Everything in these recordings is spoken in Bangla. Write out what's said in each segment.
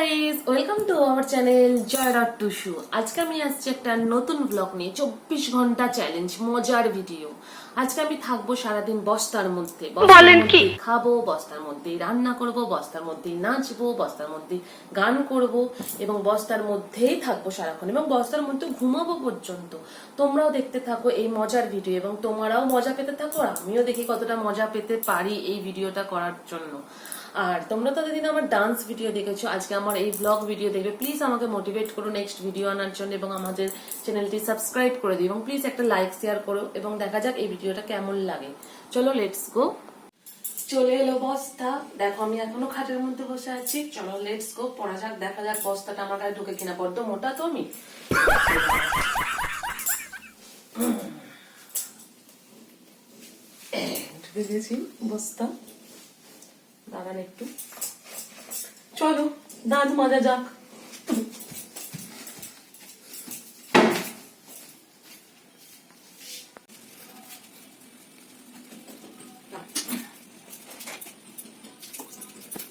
Guys welcome to our channel Joy dot Tusu আজকে আমি আসছি একটা নতুন ব্লগ নিয়ে চব্বিশ ঘণ্টা চ্যালেঞ্জ মজার ভিডিও আজকে আমি থাকব সারাদিন বস্তার মধ্যে বলেন কি? খাব বস্তার মধ্যেই রান্না করব বস্তার মধ্যে নাচবো বস্তার মধ্যে গান করব এবং বস্তার মধ্যেই থাকব সারাক্ষণ এবং বস্তার মধ্যে ঘুমাবো পর্যন্ত। তোমরাও দেখতে থাকো এই মজার ভিডিও এবং তোমরাও মজা পেতে থাকো আর আমিও দেখি কতটা মজা পেতে পারি এই ভিডিওটা করার জন্য। আর তোমরা তো দিন আমার ডান্স ভিডিও দেখেছ, আজকে আমার এই ব্লগ ভিডিও দেখবে প্লিজ আমাকে মোটিভেট করো নেক্সট ভিডিও আনার জন্য এবং আমাদের চ্যানেলটি সাবস্ক্রাইব করে দিও এবং প্লিজ একটা লাইক শেয়ার করো এবং দেখা যাক এই ভিডিওটা কেমন লাগে। চলো লেটস গো চলে এলো বস্তা। দেখো, আমি এখনও খাটের মধ্যে বসে আছি। চলো লেটস গো পড়া যাক, দেখা যাক বস্তাটা আমার গায়ে ঢুকে কিনা। বড্ড মোটা তো আমি। ঢুকে বস্তা। দাঁড়ান একটু। চলো, দাঁত মাজা যাক।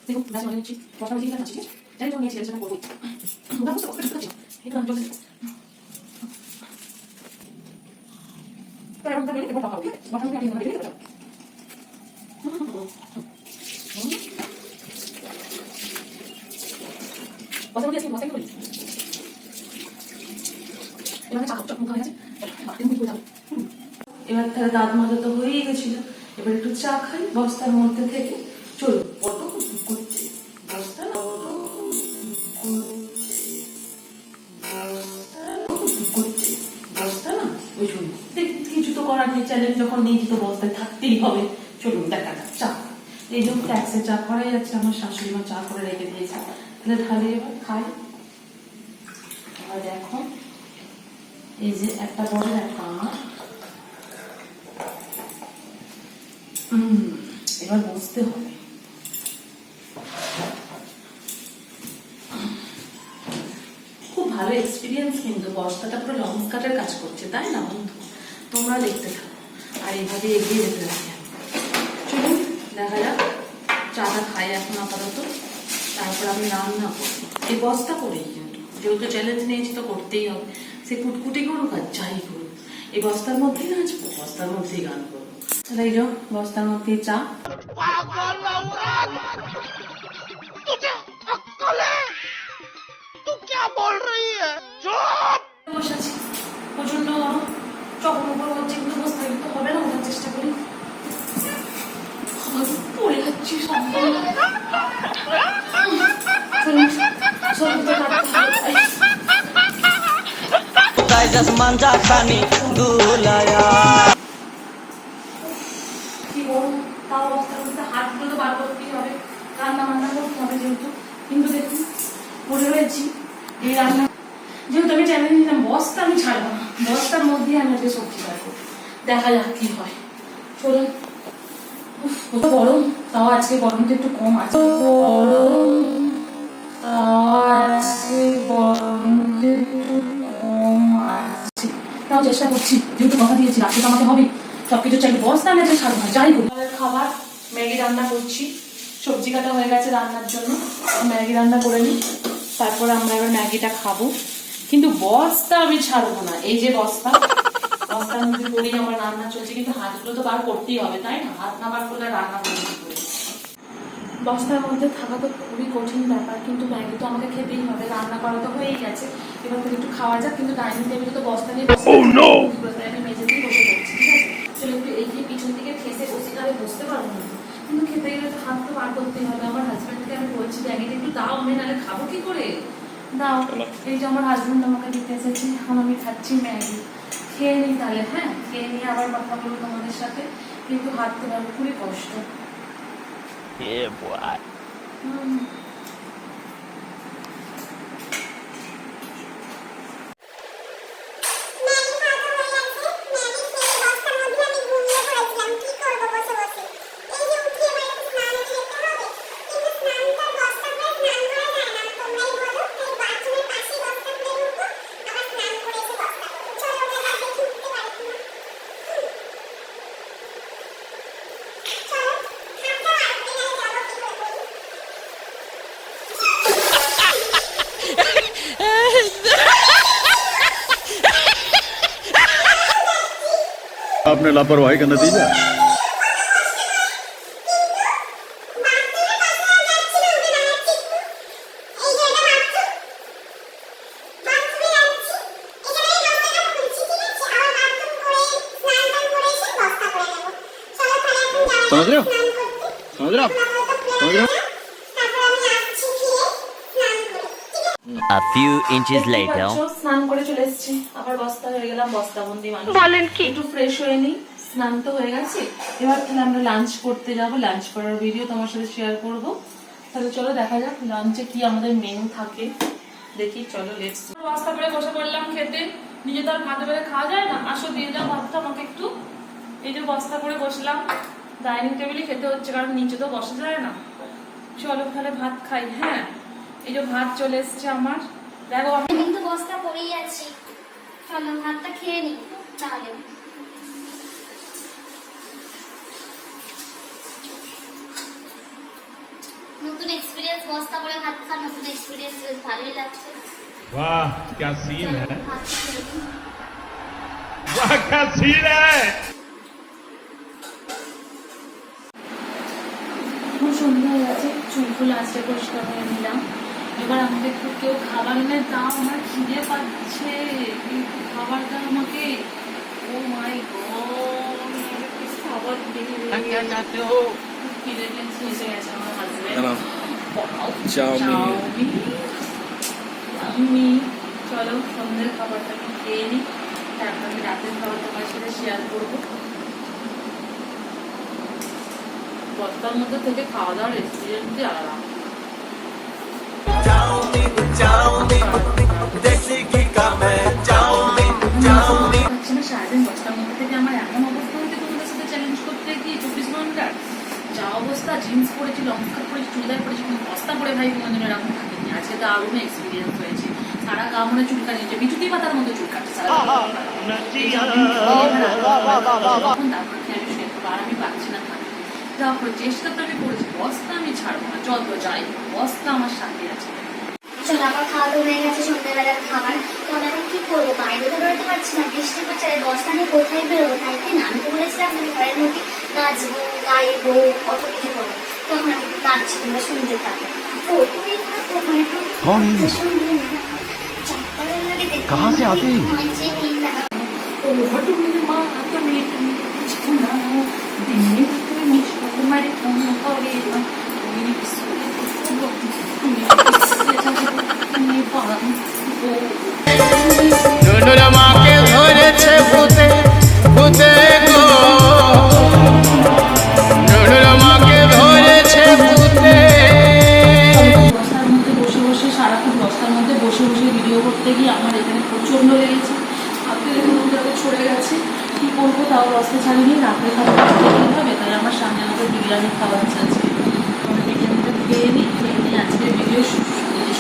দেখুন দাঁত মাজা নিচ্ছি বসা মাঝে নিচ্ছি জানি নিয়েছি সেটা বুঝতে হবে মাঝে আমি করে বসা মাঝে আজকে বসাই করি এবার চা মুখ গেছে এবার তাহলে দাঁত মাজা তো হয়েই গেছিল। এবার একটু চা খাই, বস্তার মধ্যে থেকে। চলো কত করছে। কিছু তো করার নেই। চ্যালেঞ্জ যখন নেই, তো বস্তায় থাকতেই হবে। চলুন, দেখা যাক, চা এই জন্য ট্যাক্সে চা করাই যাচ্ছে। আমার শাশুড়ি মা চা করে রেখে দিয়েছে। তাহলে ঢালে এবার খাই। এবার দেখো। এই যে একটা বড় একটা আমার এবার বসতে হবে খুব ভালো এক্সপিরিয়েন্স কিন্তু বস্তাটা পুরো লং স্কার্টের কাজ করছে, তাই না বন্ধু? তোমরা দেখতে থাকো। আর এইভাবে এগিয়ে যেতে চলুন, দেখা যাক। চাটা খাই এখন আপাতত। তারপর আমি রান্না করব। এই বস্তা করেই যেহেতু চ্যালেঞ্জ নিয়েছি তো করতেই হবে। সে কুটকুটি করুক আর যাই করুক। এই বস্তার মধ্যে নাচবো, বস্তার মধ্যেই গান করব। চলে যাও বস্তার মধ্যে চা। Tajas manja khani dulaya গরম তাও অবস্থার মধ্যে হাতগুলো তো বার করতেই হবে। রান্না বান্না করতে হবে যেহেতু। কিন্তু দেখুন, পড়ে রয়েছি। এই রান্না যেহেতু আমি চ্যালেঞ্জ নিলাম, বস্তা আমি ছাড়বো না। বস্তার মধ্যেই আমি আজকে সবজি কাটবো দেখা যাক কি হয়। গরম। তাও আজকে গরমটা একটু কম আছে। গরম। তাও আজকে একটু তাও চেষ্টা করছি, যেহেতু কথা দিয়েছি রাখতে আমাকে হবে সবকিছু চাই বস্তা আমি আজকে ছাড়বো না, যাই করি খাবার, ম্যাগি রান্না করছি। সবজি কাটা হয়ে গেছে রান্নার জন্য ম্যাগি রান্না করে নিই। তারপর আমরা এবার ম্যাগিটা খাব। কিন্তু বস্তা আমি ছাড়বো না, এই যে বস্তা। বস্তার মধ্যে করেই আমার রান্না চলছে, কিন্তু হাতগুলো তো বার করতেই হবে, তাই না? হাত না বার করলে রান্না করে? বস্তার মধ্যে থাকা তো খুবই কঠিন ব্যাপার কিন্তু ম্যাগি তো আমাকে খেতেই হবে রান্না করা তো হয়েই গেছে। এবার থেকে একটু খাওয়া যাক কিন্তু ডাইনিং টেবিলে তো বস্তা নিয়ে বসে আমি মেঝেতেই বসে পড়ছি ঠিক আছে? চলো একটু এই যে পিছন দিকে ঠেসে বসে তাহলে বসতে পারব না। কিন্তু খেতে গেলে তো হাত তো বার করতেই হবে। আমার হাজব্যান্ডকে আমি বলছি ম্যাগিটা একটু দাও আমি নাহলে খাব কি করে? দাও এই যে আমার হাজব্যান্ড আমাকে দিতে এসেছে এখন আমি খাচ্ছি ম্যাগি। খেয়ে নিই তাহলে হ্যাঁ? খেয়ে নিয়ে আবার কথা বলব তোমাদের সাথে। কিন্তু হাত তোলার খুবই কষ্ট। 爷爷不爱。आपने लापरवाही का नतीजा है समझ रहे हो समझ रहे हो समझ रहे हो A few inches later. স্নান করে চলে এসেছি। আবার বস্তা হয়ে গেলাম বস্তা বন্দি মানুষ। বলেন কি? একটু ফ্রেশ হয়ে নি স্নান তো হয়ে গেছে। এবার তাহলে আমরা লাঞ্চ করতে যাব। লাঞ্চ করার ভিডিও তোমার সাথে শেয়ার করব। তাহলে চলো দেখা যাক লাঞ্চে কি আমাদের মেনু থাকে। দেখি চলো লেটস বস্তা করে বসে পড়লাম খেতে। নিজে তো আর ভাত বেড়ে খাওয়া যায় না। আসো দিয়ে যাও ভাতটা আমাকে একটু। এই যে বস্তা করে বসলাম। ডাইনিং টেবিলে খেতে হচ্ছে কারণ নিচে তো বসা যায় না। চলো তাহলে ভাত খাই হ্যাঁ? এই যে ভাত চলে এসছে আমার দেখো আমি আমি কিন্তু বস্তা পরেই আছি চলো ভাতটা খেয়ে নি তাহলে নতুন এক্সপিরিয়েন্স বস্তা করে ভাত খাওয়া নতুন এক্সপিরিয়েন্স বেশ ভালোই লাগছে वाह क्या सीन है ভাতটা খেয়ে নিই। वाह क्या सीन है এখন সন্ধ্যা হয়ে গেছে চুলগুলো আজকে পরিষ্কার করে নিলাম এবার আমাকে একটু কেউ খাবার এনে দাও আমার খিদে পাচ্ছে। একটু খাবার দাও আমাকে ও মাই খাবার খিদে টেনশন এসে গেছে আমার হাজবেন্ড চাউমিন। আমি চলো সন্ধ্যের খাবারটা একটু খেয়ে নিই তারপর আমি রাতের খাবার তোমার সাথে শেয়ার করব। বস্তার মধ্যে থেকে খাওয়া দাওয়ার এক্সপিরিয়েন্সই আলাদা। পাচ্ছি না সারাদিন বস্তার মধ্যে থেকে আমার এমন যা মনে যে আর আমি পাচ্ছি না থাকতে। চেষ্টা তো আমি করেছি, বস্তা আমি ছাড়বো না, যত যাই বস্তা আমার সাথে আছে। চলো আমার খাওয়া দাওয়া হয়ে গেছে সন্ধ্যাবেলার খাবার তো আমি এখন কি করবো বাইরে তো বেরোতে পারছি না বৃষ্টি পড়ছে আর এই বস্তা নিয়ে কোথায় বেরোবো তাই তাই না আমি তো বলেছিলাম আমি ঘরের মধ্যে নাচবো গাইবো কত কিছু করবো তখন আমি নাচছি তোমরা শুনতে থাকো তো তুমি থাকো ওখানে একটু कौन है ये? শুনবে না চারটার লাগে দেখতে कहाँ से आते हैं? সারাক্ষণ বস্তার মধ্যে বসে বসে ভিডিও করতে গিয়ে আমার এখানে প্রচণ্ড লেগেছে। হাতে যাতে ছড়ে গেছে। কি করব তাও বস্তা ছাড়িনি, রাত্রে খাবার হবে তাই আমার সামনে আমাকে বিরিয়ানি খাবার চাচ্ছে। আমি বিরিয়ানিটা খেয়ে নিই খেয়ে নিয়ে আজকে ভিডিও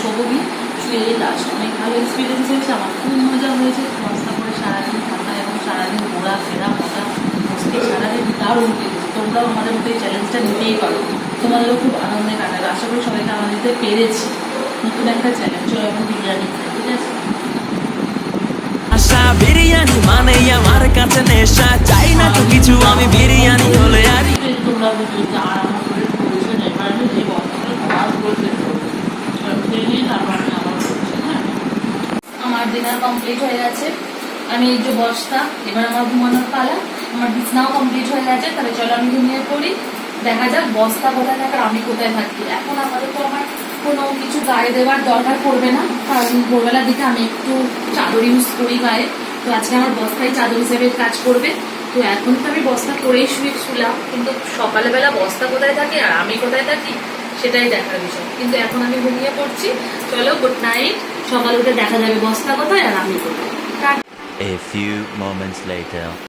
শোবো গিয়ে শুয়ে লাস্ট অনেক ভালো এক্সপিরিয়েন্স হয়েছে, আমার খুব মজা হয়েছে। বস্তা করে সারাদিন থাকা এবং সারাদিন ঘোরা, ফেরা, মজা বসতে সারাদিন দারুণ লেগেছে। তোমরাও আমাদের মতো এই চ্যালেঞ্জটা নিতেই পারো। তোমাদেরও খুব আনন্দে কাটাবে। আশা করি সবাইকে দিতে পেরেছি। এখন বিরিয়ানি আশা বিরিয়ানি মানে আমার কাছে নেশা। চাই না তো কিছু, আমি বিরিয়ানি হলে আর আমার ডিনার কমপ্লিট হয়ে গেছে। আমি যে বসতা, এবার আমার ঘুমানোর পালা। আমার বিছনাও কমপ্লিট হয়ে গেছে, তাহলে চলো আমি ঘুমিয়ে পড়ি। দেখা যাক, বস্তা কোথায় থাকে আমি কোথায় থাকি। এখন আমাদের তো আমার কোনো কিছু গায়ে দেওয়ার দরকার পড়বে না। কারণ ভোরবেলার দিকে আমি একটু চাদর ইউজ করি গায়ে। তো আজকে আমার বস্তায় চাদর হিসেবে কাজ করবে। তো এখন তো আমি বস্তা করেই শুয়ে শুলাম। কিন্তু সকালবেলা বস্তা কোথায় থাকে আর আমি কোথায় থাকি, সেটাই দেখার বিষয়। কিন্তু এখন আমি ঘুমিয়ে পড়ছি। চলো গুড নাইট সকালে উঠে দেখা যাবে বস্তা কোথায় আর আমি কোথায়। A few moments later.